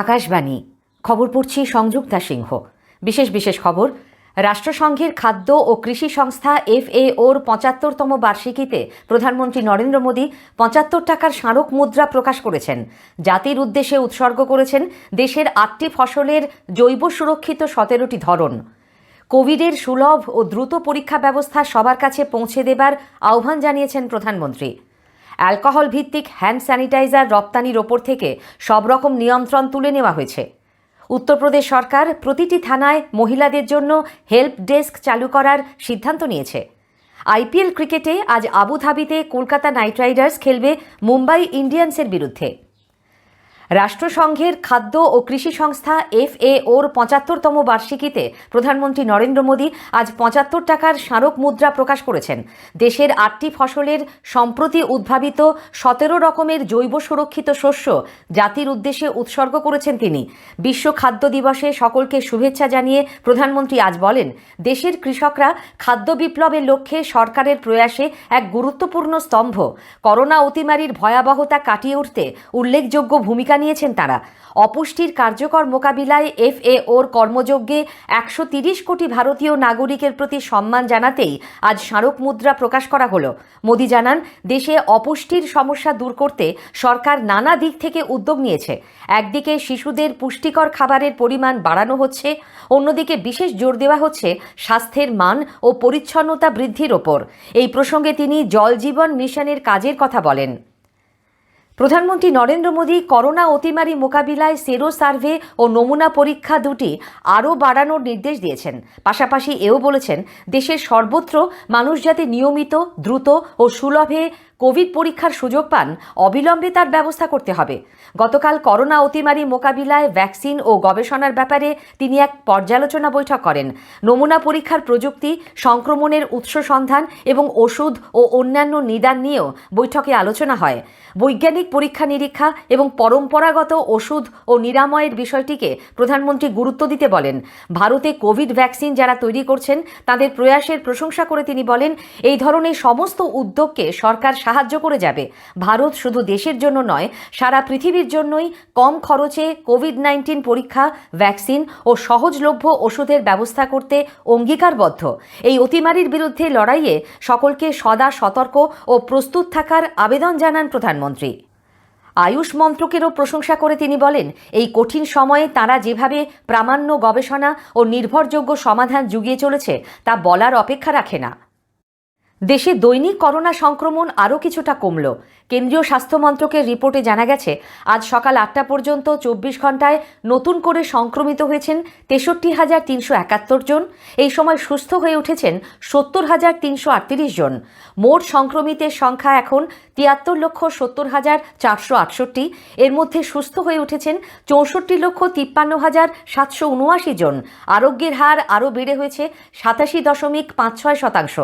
আকাশবাণী। খবর পড়ছি সংযুক্তা সিংহ। বিশেষ বিশেষ খবর, রাষ্ট্রসংঘের খাদ্য ও কৃষি সংস্থা এফএওর পঁচাত্তরতম বার্ষিকীতে প্রধানমন্ত্রী নরেন্দ্র মোদী পঁচাত্তর টাকার স্মারক মুদ্রা প্রকাশ করেছেন। জাতির উদ্দেশ্যে উৎসর্গ করেছেন দেশের আটটি ফসলের জৈব সুরক্ষিত সতেরোটি ধরন। কোভিডের সুলভ ও দ্রুত পরীক্ষা ব্যবস্থা সবার কাছে পৌঁছে দেবার আহ্বান জানিয়েছেন প্রধানমন্ত্রী। অ্যালকোহল ভিত্তিক হ্যান্ড স্যানিটাইজার রপ্তানির ওপর থেকে সব রকম নিয়ন্ত্রণ তুলে নেওয়া হয়েছে। উত্তরপ্রদেশ সরকার প্রতিটি থানায় মহিলাদের জন্য হেল্প ডেস্ক চালু করার সিদ্ধান্ত নিয়েছে। আইপিএল ক্রিকেটে আজ আবুধাবিতে কলকাতা নাইট রাইডার্স খেলবে মুম্বাই ইন্ডিয়ান্সের বিরুদ্ধে। রাষ্ট্রসংঘের খাদ্য ও কৃষি সংস্থা এফএওর পঁচাত্তরতম বার্ষিকীতে প্রধানমন্ত্রী নরেন্দ্র মোদী আজ পঁচাত্তর টাকার স্মারক মুদ্রা প্রকাশ করেছেন। দেশের আটটি ফসলের সম্প্রতি উদ্ভাবিত সতেরো রকমের জৈব সুরক্ষিত শস্য জাতির উদ্দেশ্যে উৎসর্গ করেছেন তিনি। বিশ্ব খাদ্য দিবসে সকলকে শুভেচ্ছা জানিয়ে প্রধানমন্ত্রী আজ বলেন, দেশের কৃষকরা খাদ্য বিপ্লবের লক্ষ্যে সরকারের প্রয়াসে এক গুরুত্বপূর্ণ স্তম্ভ। করোনা অতিমারির ভয়াবহতা কাটিয়ে উঠতে উল্লেখযোগ্য ভূমিকা নিয়েছেন তারা। অপুষ্টির কার্যকর মোকাবিলায় এফএওর কর্মযজ্ঞে একশো তিরিশ কোটি ভারতীয় নাগরিকের প্রতি সম্মান জানাতেই আজ স্মারক মুদ্রা প্রকাশ করা হলো। মোদি জানান, দেশে অপুষ্টির সমস্যা দূর করতে সরকার নানা দিক থেকে উদ্যোগ নিয়েছে। একদিকে শিশুদের পুষ্টিকর খাবারের পরিমাণ বাড়ানো হচ্ছে, অন্যদিকে বিশেষ জোর দেওয়া হচ্ছে স্বাস্থ্যের মান ও পরিচ্ছন্নতা বৃদ্ধির ওপর। এই প্রসঙ্গে তিনি জল জীবন মিশনের কাজের কথা বলেন। প্রধানমন্ত্রী নরেন্দ্র মোদী করোনা অতিমারি মোকাবিলায় সেরো সার্ভে ও নমুনা পরীক্ষা দুটি আরও বাড়ানোর নির্দেশ দিয়েছেন। পাশাপাশি এও বলেছেন, দেশের সর্বত্র মানুষ যাতে নিয়মিত, দ্রুত ও সুলভে কোভিড পরীক্ষার সুযোগ পান, অবিলম্বে তার ব্যবস্থা করতে হবে। গতকাল করোনা অতিমারি মোকাবিলায় ভ্যাকসিন ও গবেষণার ব্যাপারে তিনি এক পর্যালোচনা বৈঠক করেন। নমুনা পরীক্ষার প্রযুক্তি, সংক্রমণের উৎস সন্ধান এবং ওষুধ ও অন্যান্য নিদান নিয়েও বৈঠকে আলোচনা হয়। বৈজ্ঞানিক পরীক্ষা নিরীক্ষা এবং পরম্পরাগত ওষুধ ও নিরাময়ের বিষয়টিকে প্রধানমন্ত্রী গুরুত্ব দিতে বলেন। ভারতে কোভিড ভ্যাকসিন যারা তৈরি করছেন, তাদের প্রয়াসের প্রশংসা করে তিনি বলেন, এই ধরনের সমস্ত উদ্যোগকে সরকার সাহায্য করে যাবে। ভারত শুধু দেশের জন্য নয়, সারা পৃথিবীর জন্যই কম খরচে কোভিড নাইন্টিন পরীক্ষা, ভ্যাকসিন ও সহজলভ্য ওষুধের ব্যবস্থা করতে অঙ্গীকারবদ্ধ। এই অতিমারির বিরুদ্ধে লড়াইয়ে সকলকে সদা সতর্ক ও প্রস্তুত থাকার আবেদন জানান প্রধানমন্ত্রী। আয়ুষ মন্ত্রকেরও প্রশংসা করে তিনি বলেন, এই কঠিন সময়ে তারা যেভাবে প্রামাণ্য গবেষণা ও নির্ভরযোগ্য সমাধান জুগিয়ে চলেছে, তা বলার অপেক্ষা রাখে না। দেশে দৈনিক করোনা সংক্রমণ আরও কিছুটা কমল। কেন্দ্রীয় স্বাস্থ্য মন্ত্রকের রিপোর্টে জানা গেছে, আজ সকাল আটটা পর্যন্ত চব্বিশ ঘন্টায় নতুন করে সংক্রমিত হয়েছেন তেষট্টি হাজার তিনশো একাত্তর জন, এই সময় সুস্থ হয়ে উঠেছেন সত্তর হাজার তিনশো আটত্রিশ জন। মোট সংক্রমিতের সংখ্যা এখন তিয়াত্তর লক্ষ সত্তর হাজার চারশো আটষট্টি, এর মধ্যে সুস্থ হয়ে উঠেছেন চৌষট্টি লক্ষ তিপ্পান্ন হাজার সাতশো উনআশি জন। আরোগ্যের হার আরও বেড়ে হয়েছে সাতাশি দশমিক পাঁচ ছয় শতাংশ।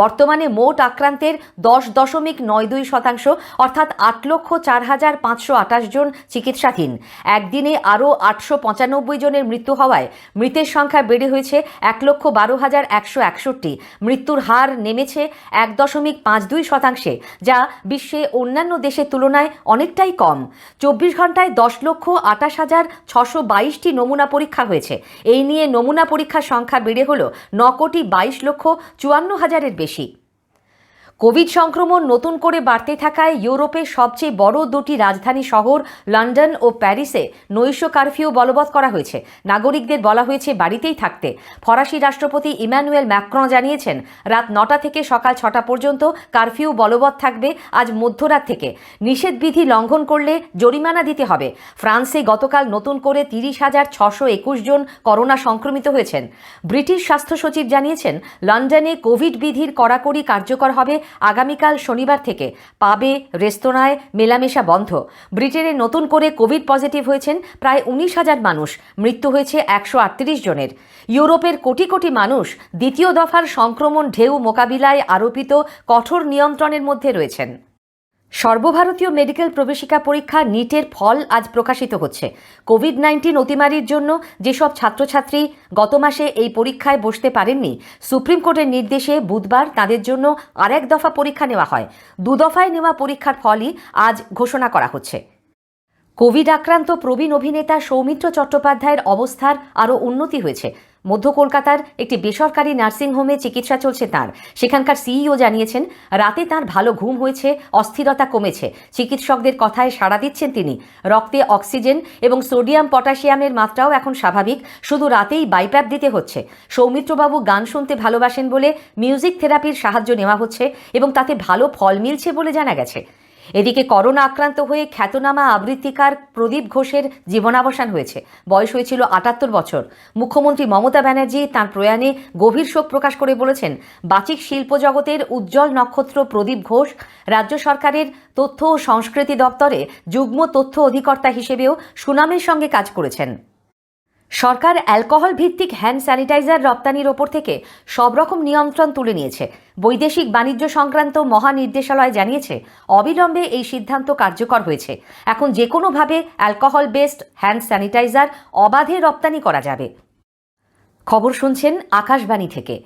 বর্তমানে মোট আক্রান্তের দশ দশমিক নয় দুই শতাংশ অর্থাৎ আট লক্ষ চার হাজার পাঁচশো আঠাশ জন চিকিৎসাধীন। একদিনে আরও আটশো পঁচানব্বই জনের মৃত্যু হওয়ায় মৃতের সংখ্যা বেড়ে হয়েছে এক লক্ষ বারো হাজার একশো একষট্টি। মৃত্যুর হার নেমেছে এক দশমিক পাঁচ দুই শতাংশে, যা বিশ্বে অন্যান্য দেশের তুলনায় অনেকটাই কম। চব্বিশ ঘন্টায় দশ লক্ষ আটাশ হাজার ছশো বাইশটি নমুনা পরীক্ষা হয়েছে। এই নিয়ে নমুনা পরীক্ষার সংখ্যা বেড়ে হল ন কোটি বাইশ লক্ষ চুয়ান্ন হাজারের বেশি। কোভিড সংক্রমণ নতুন করে বাড়তে থাকায় ইউরোপের সবচেয়ে বড় দুটি রাজধানী শহর লন্ডন ও প্যারিসে নৈশ কারফিউ বলবৎ করা হয়েছে। নাগরিকদের বলা হয়েছে বাড়িতেই থাকতে। ফরাসি রাষ্ট্রপতি ইম্যানুয়েল ম্যাক্রন জানিয়েছেন, রাত নটা থেকে সকাল ছটা পর্যন্ত কারফিউ বলবৎ থাকবে, আজ মধ্যরাত থেকে। নিষেধবিধি লঙ্ঘন করলে জরিমানা দিতে হবে। ফ্রান্সে গতকাল নতুন করে তিরিশ হাজার ছশো একুশ জন করোনা সংক্রমিত হয়েছেন। ব্রিটিশ স্বাস্থ্য সচিব জানিয়েছেন, লন্ডনে কোভিড বিধির কড়াকড়ি কার্যকর হবে আগামীকাল শনিবার থেকে পাবে, রেস্তোরাঁয় মেলামেশা বন্ধ। ব্রিটেনে নতুন করে কোভিড পজিটিভ হয়েছেন প্রায় উনিশ হাজার মানুষ। মৃত্যু হয়েছে একশো আটত্রিশ জনের। ইউরোপের কোটি কোটি মানুষ দ্বিতীয় দফার সংক্রমণ ঢেউ মোকাবিলায় আরোপিত কঠোর নিয়ন্ত্রণের মধ্যে রয়েছেন। সর্বভারতীয় মেডিকেল প্রবেশিকা পরীক্ষা নিটের ফল আজ প্রকাশিত হচ্ছে। কোভিড নাইন্টিন অতিমারির জন্য যেসব ছাত্রছাত্রী গত মাসে এই পরীক্ষায় বসতে পারেননি, সুপ্রিম কোর্টের নির্দেশে বুধবার তাদের জন্য আরেক দফা পরীক্ষা নেওয়া হয়। দু দফায় নেওয়া পরীক্ষার ফলই আজ ঘোষণা করা হচ্ছে। কোভিড আক্রান্ত প্রবীণ অভিনেতা সৌমিত্র চট্টোপাধ্যায়ের অবস্থার আরও উন্নতি হয়েছে। মধ্য কলকাতার একটি বেসরকারি নার্সিংহোমে চিকিৎসা চলছে তার। সেখানকার সিইও জানিয়েছেন, রাতে তার ভালো ঘুম হয়েছে, অস্থিরতা কমেছে। চিকিৎসকদের কথায় সাড়া দিচ্ছেন তিনি। রক্তে অক্সিজেন এবং সোডিয়াম পটাশিয়ামের মাত্রাও এখন স্বাভাবিক, শুধু রাতেই বাইপ্যাপ দিতে হচ্ছে। সৌমিত্রবাবু গান শুনতে ভালোবাসেন বলে মিউজিক থেরাপির সাহায্য নেওয়া হচ্ছে এবং তাতে ভালো ফল মিলছে বলে জানা গেছে। এদিকে করোনা আক্রান্ত হয়ে খ্যাতনামা আবৃত্তিকার প্রদীপ ঘোষের জীবনাবসান হয়েছে। বয়স হয়েছিল আটাত্তর বছর। মুখ্যমন্ত্রী মমতা ব্যানার্জি তাঁর প্রয়াণে গভীর শোক প্রকাশ করে বলেছেন, বাচিক শিল্প জগতের উজ্জ্বল নক্ষত্র প্রদীপ ঘোষ রাজ্য সরকারের তথ্য ও সংস্কৃতি দপ্তরে যুগ্ম তথ্য অধিকর্তা হিসেবেও সুনামের সঙ্গে কাজ করেছেন। সরকার অ্যালকোহল ভিত্তিক হ্যান্ড স্যানিটাইজার রপ্তানির ওপর থেকে সব রকম নিয়ন্ত্রণ তুলে নিয়েছে। বৈদেশিক বাণিজ্য সংক্রান্ত মহানির্দেশালয় জানিয়েছে, অবিলম্বে এই সিদ্ধান্ত কার্যকর হয়েছে। এখন যে কোনোভাবে অ্যালকোহল বেসড হ্যান্ড স্যানিটাইজার অবাধে রপ্তানি করা যাবে। খবর শুনছেন আকাশবাণী থেকে।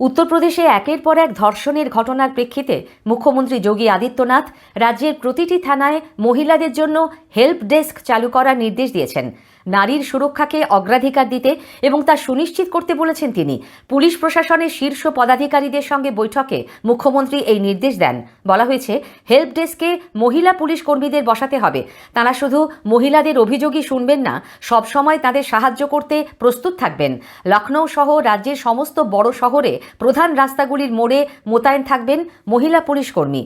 উত্তরপ্রদেশে একের পর এক ধর্ষণের ঘটনার প্রেক্ষিতে মুখ্যমন্ত্রী যোগী আদিত্যনাথ রাজ্যের প্রতিটি থানায় মহিলাদের জন্য হেল্প ডেস্ক চালু করার নির্দেশ দিয়েছেন। নারীর সুরক্ষাকে অগ্রাধিকার দিতে এবং তা সুনিশ্চিত করতে বলেছেন তিনি। পুলিশ প্রশাসনের শীর্ষ পদাধিকারীদের সঙ্গে বৈঠকে মুখ্যমন্ত্রী এই নির্দেশ দেন। বলা হয়েছে, হেল্প ডেস্কে মহিলা পুলিশ কর্মীদের বসাতে হবে। তারা শুধু মহিলাদের অভিযোগই শুনবেন না সবসময় তাদের সাহায্য করতে প্রস্তুত থাকবেন। লখনৌ সহ রাজ্যের সমস্ত বড় শহরে প্রধান রাস্তাগুলির মোড়ে মোতায়েন থাকবেন মহিলা পুলিশ কর্মী।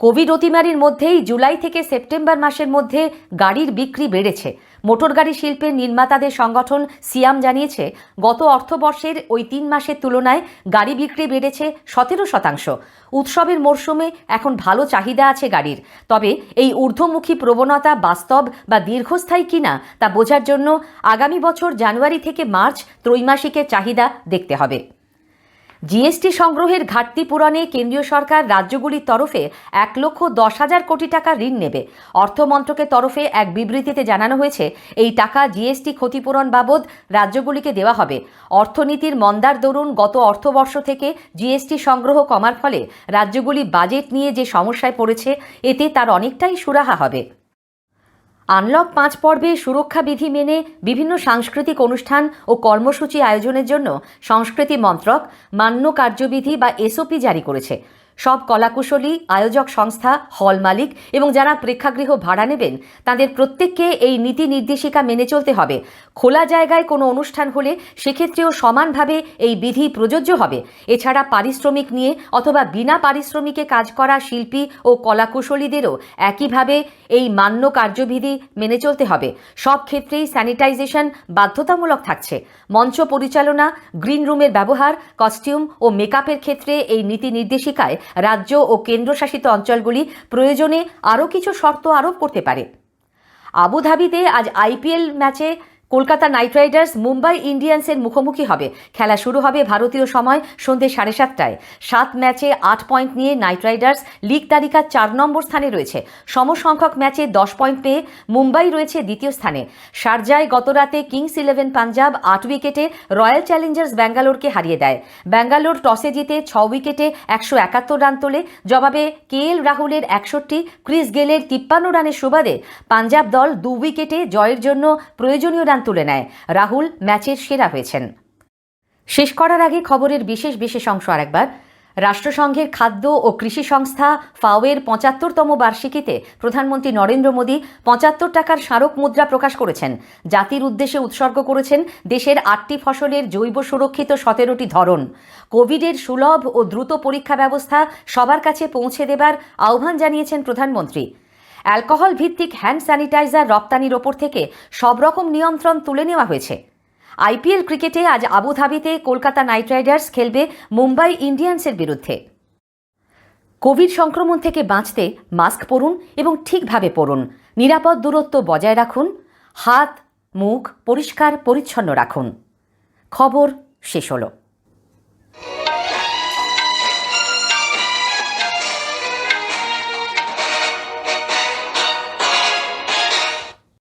কোভিড অতিমারির মধ্যেই জুলাই থেকে সেপ্টেম্বর মাসের মধ্যে গাড়ির বিক্রি বেড়েছে। মোটর গাড়ি শিল্পের নির্মাতাদের সংগঠন সিয়াম জানিয়েছে, গত অর্থবর্ষের ওই তিন মাসের তুলনায় গাড়ি বিক্রি বেড়েছে সতেরো শতাংশ। উৎসবের মরশুমে এখন ভালো চাহিদা আছে গাড়ির। তবে এই ঊর্ধ্বমুখী প্রবণতা বাস্তব বা দীর্ঘস্থায়ী কিনা তা বোঝার জন্য আগামী বছর জানুয়ারি থেকে মার্চ ত্রৈমাসিকের চাহিদা দেখতে হবে। জিএসটি সংগ্রহের ঘাটতি পূরণে কেন্দ্রীয় সরকার রাজ্যগুলির তরফে এক লক্ষ দশ হাজার কোটি টাকা ঋণ নেবে। অর্থমন্ত্রকের তরফে এক বিবৃতিতে জানানো হয়েছে, এই টাকা জিএসটি ক্ষতিপূরণ বাবদ রাজ্যগুলিকে দেওয়া হবে। অর্থনীতির মন্দার দরুন গত অর্থবর্ষ থেকে জিএসটি সংগ্রহ কমার ফলে রাজ্যগুলি বাজেট নিয়ে যে সমস্যায় পড়েছে, এতে তার অনেকটাই সুরাহা হবে। আনলক পাঁচ পর্বে সুরক্ষা বিধি মেনে বিভিন্ন সাংস্কৃতিক অনুষ্ঠান ও কর্মসূচি আয়োজনের জন্য সংস্কৃতি মন্ত্রক মান্য কার্যবিধি বা এসওপি জারি করেছে। সব কলাকুশলী, আয়োজক সংস্থা, হল মালিক এবং যারা প্রেক্ষাগৃহ ভাড়া নেবেন, তাদের প্রত্যেককে এই নীতি নির্দেশিকা মেনে চলতে হবে। খোলা জায়গায় কোনো অনুষ্ঠান হলে সেক্ষেত্রেও সমানভাবে এই বিধি প্রযোজ্য হবে। এছাড়া পারিশ্রমিক নিয়ে অথবা বিনা পারিশ্রমিকে কাজ করা শিল্পী ও কলাকুশলীদেরও একইভাবে এই মান্য কার্যবিধি মেনে চলতে হবে। সব ক্ষেত্রেই স্যানিটাইজেশন বাধ্যতামূলক থাকছে। মঞ্চ পরিচালনা, গ্রিন রুমের ব্যবহার, কস্টিউম ও মেকআপের ক্ষেত্রে এই নীতি নির্দেশিকায় রাজ্য ও কেন্দ্রশাসিত অঞ্চলগুলি প্রয়োজনে আরও কিছু শর্ত আরোপ করতে পারে। আবুধাবিতে আজ আইপিএল ম্যাচে কলকাতা নাইট রাইডার্স মুম্বাই ইন্ডিয়ান্সের মুখোমুখি হবে। খেলা শুরু হবে ভারতীয় সময় সন্ধ্যে সাড়ে সাতটায়। সাত ম্যাচে আট পয়েন্ট নিয়ে নাইট রাইডার্স লিগ তালিকার চার নম্বর স্থানে রয়েছে। সমসংখ্যক ম্যাচে দশ পয়েন্ট পেয়ে মুম্বাই রয়েছে দ্বিতীয় স্থানে। শারজায় গতরাতে কিংস ইলেভেন পাঞ্জাব আট উইকেটে রয়্যাল চ্যালেঞ্জার্স ব্যাঙ্গালোরকে হারিয়ে দেয়। ব্যাঙ্গালোর টসে জিতে ছ উইকেটে একশো একাত্তর রান তোলে। জবাবে কে এল রাহুলের একষট্টি, ক্রিস গেলের তিপ্পান্ন রানের সুবাদে পাঞ্জাব দল দু উইকেটে জয়ের জন্য প্রয়োজনীয় রান তুলে নেয়। রাহুল ম্যাচের সেরা হয়েছেন। শেষ করার আগে খবরের বিশেষ বিশেষ অংশ আরেকবার। রাষ্ট্রসংঘের খাদ্য ও কৃষি সংস্থা ফাওয়ের পঁচাত্তরতম বার্ষিকীতে প্রধানমন্ত্রী নরেন্দ্র মোদী পঁচাত্তর টাকার স্মারক মুদ্রা প্রকাশ করেছেন। জাতির উদ্দেশ্যে উৎসর্গ করেছেন দেশের আটটি ফসলের জৈব সুরক্ষিত সতেরোটি ধরন। কোভিডের সুলভ ও দ্রুত পরীক্ষা ব্যবস্থা সবার কাছে পৌঁছে দেবার আহ্বান জানিয়েছেন প্রধানমন্ত্রী। অ্যালকোহল ভিত্তিক হ্যান্ড স্যানিটাইজার রপ্তানির ওপর থেকে সব রকম নিয়ন্ত্রণ তুলে নেওয়া হয়েছে। আইপিএল ক্রিকেটে আজ আবুধাবিতে কলকাতা নাইট রাইডার্স খেলবে মুম্বাই ইন্ডিয়ান্সের বিরুদ্ধে। কোভিড সংক্রমণ থেকে বাঁচতে মাস্ক পরুন এবং ঠিকভাবে পরুন। নিরাপদ দূরত্ব বজায় রাখুন। হাত, মুখ পরিষ্কার, পরিচ্ছন্ন রাখুন। খবর শেষ হলো।